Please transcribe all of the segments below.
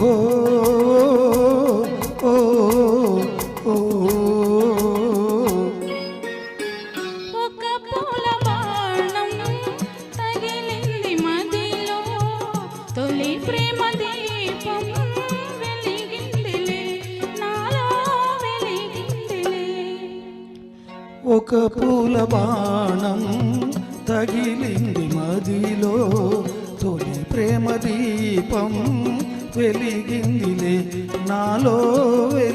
ఓ ఓ ఒక పూల బాణం తగిలింది మదిలో. తొలి ప్రేమ దీపం వెలిగిందిలే. నాలో వెలి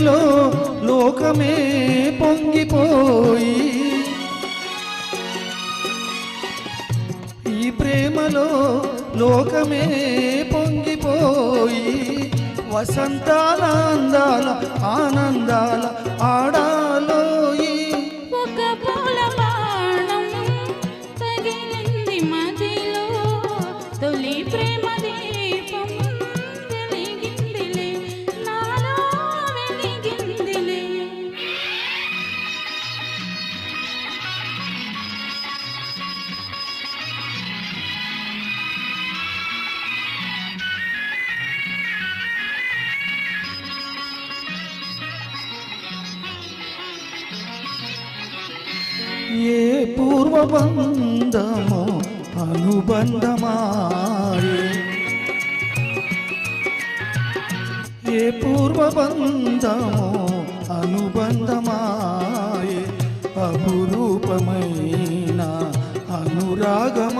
ప్రేమలో లోకమే పొంగిపోయి ఈ ప్రేమలో లోకమే పొంగిపోయి వసంతాల అందాల ఆనందాల ఏ పూర్వబంధము అనుబంధమాయే ఏ పూర్వబంధము అనుబంధమాయే అపురూపమైన అనురాగమ